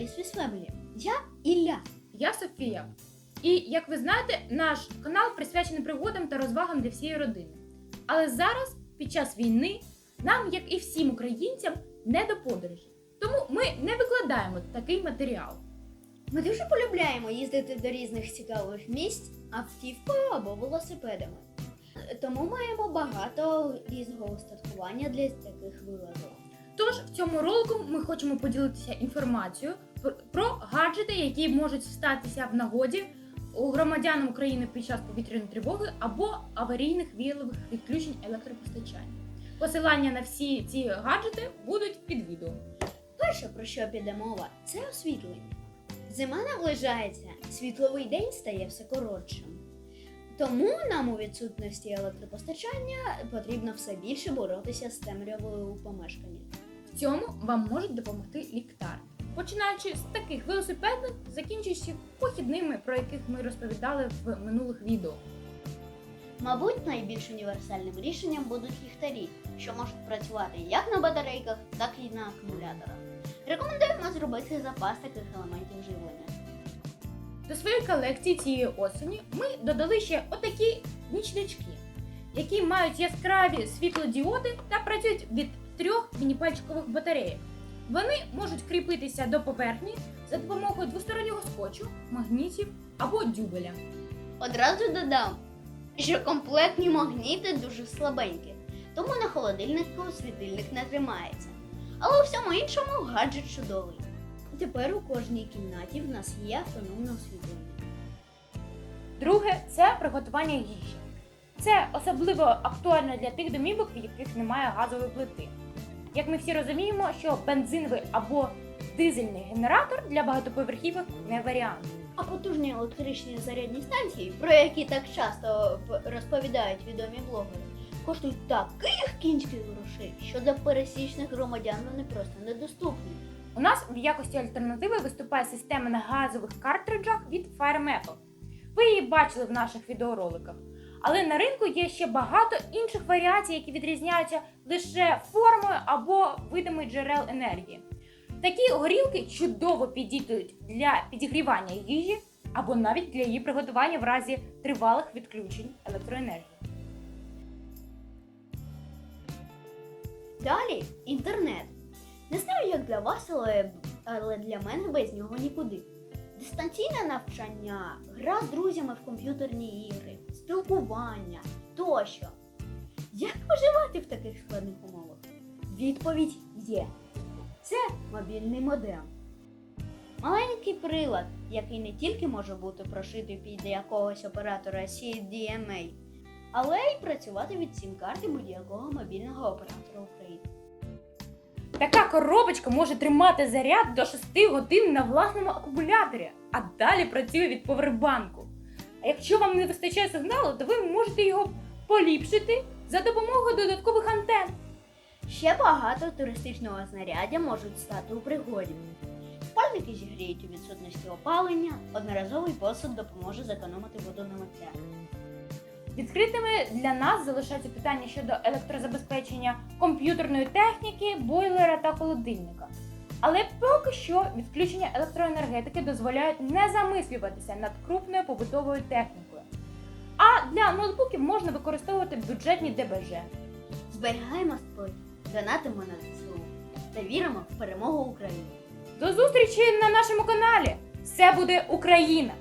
каналі Swiss Я Ілля. Я Софія. І як ви знаєте, наш канал присвячений пригодам та розвагам для всієї родини. Але зараз, під час війни, нам, як і всім українцям, не до подорожі. Тому ми не викладаємо такий матеріал. Ми дуже полюбляємо їздити до різних цікавих місць автівкою або велосипедами. Тому маємо багато різного устаткування для таких вилазок. Тож в цьому ролику ми хочемо поділитися інформацією про гаджети, які можуть статися в нагоді у громадянам України під час повітряної тривоги або аварійних віялових відключень електропостачання. Посилання на всі ці гаджети будуть під відео. Перше, про що піде мова, це освітлення. Зима наближається, світловий день стає все коротшим. Тому нам у відсутності електропостачання потрібно все більше боротися з темрявою у помешканні. Цьому вам можуть допомогти ліхтар, починаючи з таких велосипедних, закінчуючи похідними, про яких ми розповідали в минулих відео. Мабуть, найбільш універсальним рішенням будуть ліхтарі, що можуть працювати як на батарейках, так і на акумуляторах. Рекомендуємо зробити запас таких елементів живлення. До своєї колекції цієї осені ми додали ще отакі нічнички, які мають яскраві світлодіоди та працюють від трьох мініпальчикових батареїк. Вони можуть кріпитися до поверхні за допомогою двостороннього скотчу, магнітів або дюбеля. Одразу додам, що комплектні магніти дуже слабенькі, тому на холодильнику світильник не тримається. Але у всьому іншому гаджет чудовий. Тепер у кожній кімнаті в нас є автономне освітлення. Друге це приготування їжі. Це особливо актуально для тих домівок, в яких немає газової плити. Як ми всі розуміємо, що бензиновий або дизельний генератор для багатоповерхівок не варіант. А потужні електричні зарядні станції, про які так часто розповідають відомі блогери, коштують таких кінських грошей, що для пересічних громадян вони просто недоступні. У нас в якості альтернативи виступає система на газових картриджах від FireMetal. Ви її бачили в наших відеороликах. Але на ринку є ще багато інших варіацій, які відрізняються лише формою або видами джерел енергії. Такі горілки чудово підійдуть для підігрівання їжі або навіть для її приготування в разі тривалих відключень електроенергії. Далі інтернет. Не знаю, як для вас, але, але для мене без нього нікуди. Дистанційне навчання, гра з друзями в комп'ютерні ігри, спілкування тощо. Як виживати в таких складних умовах? Відповідь є. Це мобільний модем. Маленький прилад, який не тільки може бути прошитий під якогось оператора CDMA, але й працювати від сім-карти будь-якого мобільного оператора України. Така коробочка може тримати заряд до 6 годин на власному акумуляторі, а далі працює від повербанку. А якщо вам не вистачає сигналу, то ви можете його поліпшити за допомогою додаткових антен. Ще багато туристичного знаряддя можуть стати у пригоді. Спальники зігріють у відсутності опалення, одноразовий посуд допоможе зекономити воду на миття. Відкритими для нас залишаються питання щодо електрозабезпечення комп'ютерної техніки, бойлера та холодильника. Але поки що відключення електроенергетики дозволяють не замислюватися над крупною побутовою технікою. А для ноутбуків можна використовувати бюджетні ДБЖ. Зберігаємо спокій, донатимо на ЗСУ та віримо в перемогу України. До зустрічі на нашому каналі! Все буде Україна!